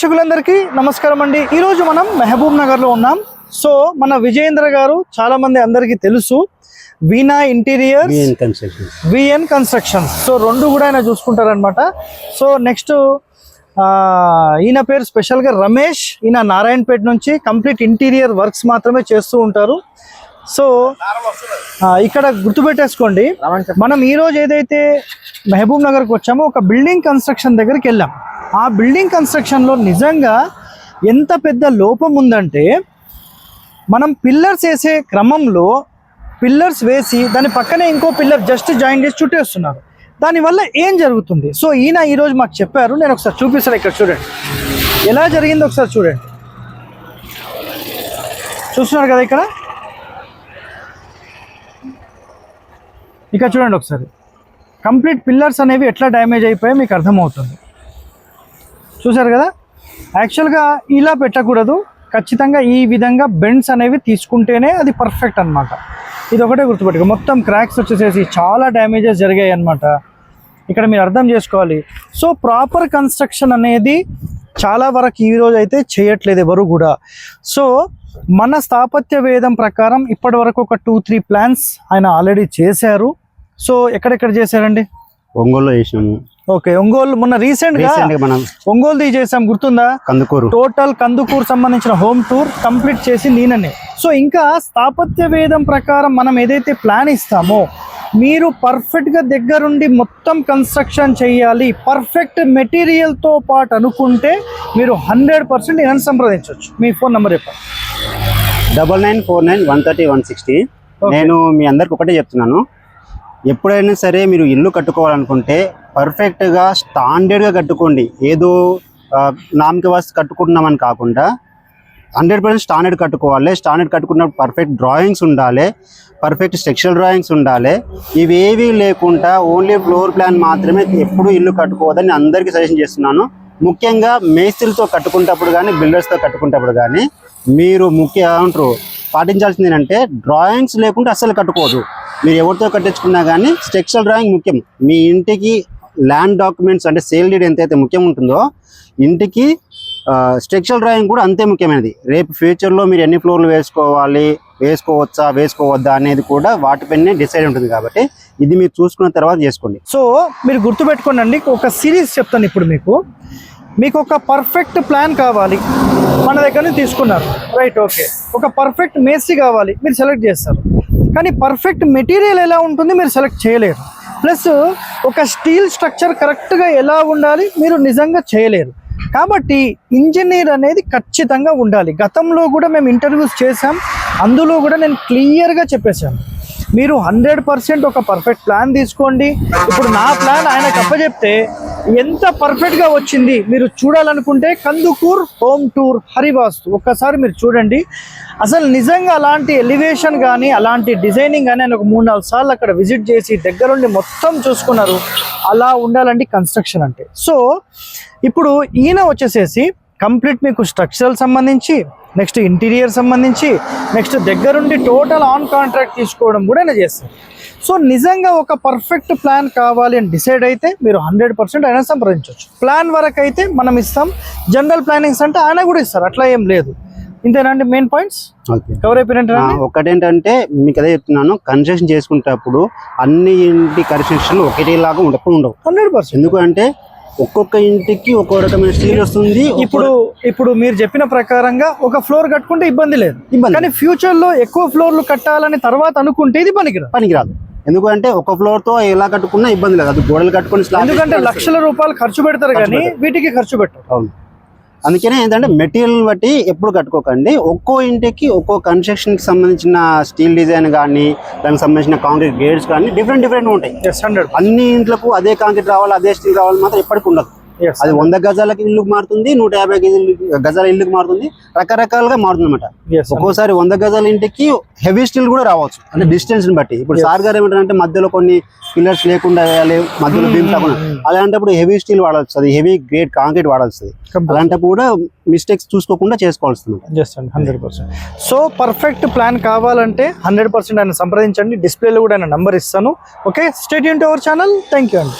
ప్రేక్షకులందరికీ నమస్కారం అండి. ఈరోజు మనం మహబూబ్ నగర్లో ఉన్నాం. సో మన విజయేంద్ర గారు చాలా మంది అందరికీ తెలుసు. Veena interior VN constructions. So రెండు కూడా ఆయన చూసుకుంటారనమాట సో నెక్స్ట్ ఈయన పేరు స్పెషల్గా రమేష్. ఈయన నారాయణపేట నుంచి కంప్లీట్ ఇంటీరియర్ వర్క్స్ మాత్రమే చేస్తూ ఉంటారు. సో ఆ, ఇక్కడ గుర్తుపెట్టేసుకోండి. మనం ఈ రోజు ఏదైతే మహబూబ్ నగర్కి వచ్చామో ఒక బిల్డింగ్ కన్స్ట్రక్షన్ దగ్గరికి వెళ్ళాం. ఆ బిల్డింగ్ కన్స్ట్రక్షన్లో నిజంగా ఎంత పెద్ద లోపం ఉందంటే మనం పిల్లర్స్ వేసే క్రమంలో పిల్లర్స్ వేసి దాని పక్కనే ఇంకో పిల్లర్ జస్ట్ జాయిన్ చేసి చుట్టేస్తున్నారు. దానివల్ల ఏం జరుగుతుంది? సో ఈయన ఈరోజు మాకు చెప్పారు నేను ఒకసారి చూపిస్తాను ఇక్కడ చూడండి. ఎలా జరిగిందో ఒకసారి చూడండి. చూస్తున్నారు కదా ఇక్కడ? ఇక్కడ చూడండి ఒకసారి. కంప్లీట్ పిల్లర్స్ అనేవి ఎట్లా డ్యామేజ్ అయిపోయాయి మీకు అర్థమవుతుంది. చూసారు కదా? యాక్చువల్గా ఇలా పెట్టకూడదు. ఖచ్చితంగా ఈ విధంగా బెండ్స్ అనేవి తీసుకుంటేనే అది పర్ఫెక్ట్ అన్నమాట. ఇది ఒకటే గుర్తుపెట్టుకో. మొత్తం క్రాక్స్ వచ్చేసేసి చాలా డ్యామేజెస్ జరిగాయి అన్నమాట. ఇక్కడ మీరు అర్థం చేసుకోవాలి. సో ప్రాపర్ కన్స్ట్రక్షన్ అనేది చాలా వరకు ఈ రోజు అయితే చేయట్లేదు ఎవరు కూడా. సో మన స్థాపత్య వేదం ప్రకారం ఇప్పటి వరకు ఒక టూ త్రీ ప్లాన్స్ ఆయన ఆల్రెడీ చేశారు. సో ఎక్కడెక్కడ చేశారండి? ఒంగోలు చేసినాము. ఓకే ఒంగోలు మొన్న రీసెంట్గా మనం ఒంగోలుది చేసాం గుర్తుందా? కందుకూరు. టోటల్ కందుకూరు సంబంధించిన హోమ్ టూర్ కంప్లీట్ చేసి నేననే. సో ఇంకా స్థాపత్య వేదం ప్రకారం మనం ఏదైతే ప్లాన్ ఇస్తామో మీరు పర్ఫెక్ట్గా దగ్గరుండి మొత్తం కన్స్ట్రక్షన్ చేయాలి పర్ఫెక్ట్ మెటీరియల్తో పాటు అనుకుంటే మీరు హండ్రెడ్ పర్సెంట్ నేను సంప్రదించవచ్చు. మీ ఫోన్ నెంబర్ చెప్పండి. Double nine four nine one thirty one sixty. నేను మీ అందరికి ఒకటే చెప్తున్నాను. ఎప్పుడైనా సరే మీరు ఇల్లు కట్టుకోవాలనుకుంటే పర్ఫెక్ట్గా స్టాండర్డ్గా కట్టుకోండి. ఏదో నామకి వస్తు కట్టుకుంటున్నామని కాకుండా హండ్రెడ్ పర్సెంట్ స్టాండర్డ్ కట్టుకోవాలి. స్టాండర్డ్ కట్టుకున్నప్పుడు పర్ఫెక్ట్ డ్రాయింగ్స్ ఉండాలి. పర్ఫెక్ట్ స్ట్రక్చరల్ డ్రాయింగ్స్ ఉండాలి. ఇవేవి లేకుండా ఓన్లీ ఫ్లోర్ ప్లాన్ మాత్రమే ఎప్పుడు ఇల్లు కట్టుకోవద్దని అందరికీ సజెషన్ చేస్తున్నాను. ముఖ్యంగా మేస్త్రిలతో కట్టుకునేటప్పుడు కానీ బిల్డర్స్తో కట్టుకునేటప్పుడు కానీ మీరు ముఖ్య ఏమంటారు పాటించాల్సింది ఏంటంటే డ్రాయింగ్స్ లేకుండా అస్సలు కట్టుకోదు మీరు ఎవరితో కట్టించుకున్నా కానీ స్ట్రక్చరల్ డ్రాయింగ్ ముఖ్యం. మీ ఇంటికి ల్యాండ్ డాక్యుమెంట్స్ అంటే సేల్ డీడ్ ఎంతైతే ముఖ్యం ఉంటుందో ఇంటికి స్ట్రక్చరల్ డ్రాయింగ్ కూడా అంతే ముఖ్యమైనది. రేపు ఫ్యూచర్లో మీరు ఎన్ని ఫ్లోర్లు వేసుకోవాలి వేసుకోవచ్చా వేసుకోవద్దా అనేది కూడా వాటిపైనే డిసైడ్ ఉంటుంది కాబట్టి ఇది మీరు చూసుకున్న తర్వాత చేసుకోండి. సో మీరు గుర్తుపెట్టుకోండి ఒక సిరీస్ చెప్తాను ఇప్పుడు మీకు. మీకు ఒక పర్ఫెక్ట్ ప్లాన్ కావాలి. మన దగ్గర నుంచి తీసుకున్నారు. రైట్ ఓకే ఒక పర్ఫెక్ట్ మేస్త్రి కావాలి. మీరు సెలెక్ట్ చేస్తారు. కానీ పర్ఫెక్ట్ మెటీరియల్ ఎలా ఉంటుంది మీరు సెలెక్ట్ చేయలేరు. ప్లస్ ఒక స్టీల్ స్ట్రక్చర్ కరెక్ట్గా ఎలా ఉండాలి మీరు నిజంగా చేయలేరు. కాబట్టి ఇంజనీర్ అనేది ఖచ్చితంగా ఉండాలి. గతంలో కూడా మేము ఇంటర్వ్యూస్ చేసాం అందులో కూడా నేను క్లియర్గా చెప్పేశాను. మీరు హండ్రెడ్ పర్సెంట్ ఒక పర్ఫెక్ట్ ప్లాన్ తీసుకోండి. ఇప్పుడు నా ప్లాన్ ఆయనకు అప్పచెప్తే ఎంత పర్ఫెక్ట్గా వచ్చింది మీరు చూడాలనుకుంటే కందుకూర్ హోమ్ టూర్ హరివాస్తు. ఒక్కసారి మీరు చూడండి. అసలు నిజంగా అలాంటి ఎలివేషన్ కానీ అలాంటి డిజైనింగ్ కానీ ఆయన ఒక మూడు నాలుగు సార్లు అక్కడ విజిట్ చేసి దగ్గరుండి మొత్తం చూసుకున్నారు. అలా ఉండాలండి కన్స్ట్రక్షన్ అంటే. సో ఇప్పుడు ఈయన వచ్చేసేసి కంప్లీట్ మీకు స్ట్రక్చరల్ సంబంధించి నెక్స్ట్ ఇంటీరియర్ సంబంధించి నెక్స్ట్ దగ్గరుండి టోటల్ ఆన్ కాంట్రాక్ట్ తీసుకోవడం కూడా ఆయన చేస్తారు సో నిజంగా ఒక పర్ఫెక్ట్ ప్లాన్ కావాలి అని డిసైడ్ అయితే మీరు హండ్రెడ్ పర్సెంట్ ఆయన సంప్రదించవచ్చు. ప్లాన్ వరకు అయితే మనం ఇస్తాం. జనరల్ ప్లానింగ్స్ అంటే ఆయన కూడా ఇస్తారు. అట్లా ఏం లేదు. ఇంతేనండి మెయిన్ పాయింట్స్ కవర్ అయిపోయినట్టు ఒకటేంటంటే మీకు అదే చెప్తున్నాను. కన్స్ట్రక్షన్ చేసుకునేటప్పుడు అన్ని ఇంటి కన్స్ట్రక్షన్లు ఒకటేలాగా ఉండకుండా ఉండవు. హండ్రెడ్ పర్సెంట్ ఎందుకంటే ఒక్కొక్క ఇంటికి ఒక్కో రకమైన స్టీల్ వస్తుంది ఇప్పుడు ఇప్పుడు మీరు చెప్పిన ప్రకారంగా ఒక ఫ్లోర్ కట్టుకుంటే ఇబ్బంది లేదు. ఇబ్బంది కానీ ఫ్యూచర్లో ఎక్కువ ఫ్లోర్లు కట్టాలని తర్వాత అనుకుంటే ఇది పనికిరాదు. పనికిరాదు. ఎందుకంటే ఒక ఫ్లోర్తో ఎలా కట్టుకున్నా ఇబ్బంది లేదు. అది గోడలు కట్టుకుని ఎందుకంటే లక్షల రూపాయలు ఖర్చు పెడతారు కానీ వీటికి ఖర్చు పెట్టరు. అవును. అందుకనే ఏంటంటే మెటీరియల్ బట్టి ఎప్పుడు కట్టుకోకండి. ఒక్కో ఇంటికి ఒక్కో కన్స్ట్రక్షన్కి సంబంధించిన స్టీల్ డిజైన్ కానీ దానికి సంబంధించిన కాంక్రీట్ గేట్స్ కానీ డిఫరెంట్ డిఫరెంట్ ఉంటాయి. అన్ని ఇంట్లకు అదే కాంక్రీట్ రావాలి అదే స్టీల్ రావాలి మాత్రం ఎప్పటికి ఉండదు. అది వంద గజాలకి ఇల్లుకు మారుతుంది నూట యాభై గజాల గజాల ఇల్లుకు మారుతుంది రకరకాలుగా మారుతుంది అనమాట ఒక్కోసారి వంద గజాల ఇంటికి హెవీ స్టీల్ కూడా రావచ్చు అంటే డిస్టెన్స్ని బట్టి. ఇప్పుడు సార్ గారు ఏమంటారంటే మధ్యలో కొన్ని పిల్లర్స్ లేకుండా వేయాలి మధ్యలో బీమ్ కాకుండా అలాంటప్పుడు హెవీ స్టీల్ వాడాల్సి వస్తుంది హెవీ గ్రేడ్ కాంక్రీట్ వాడాల్సి అలాంటప్పుడు కూడా మిస్టేక్స్ చూసుకోకుండా చేసుకోవాల్సి ఉంటుంది ఎస్ అండి hundred percent so perfect plan కావాలంటే హండ్రెడ్ పర్సెంట్ ఆయన సంప్రదించండి. డిస్ప్లేలో కూడా ఆయన నంబర్ ఇస్తాను. ఓకే స్టేట్ యూన్ అవర్ ఛానల్ థ్యాంక్ యూ అండి.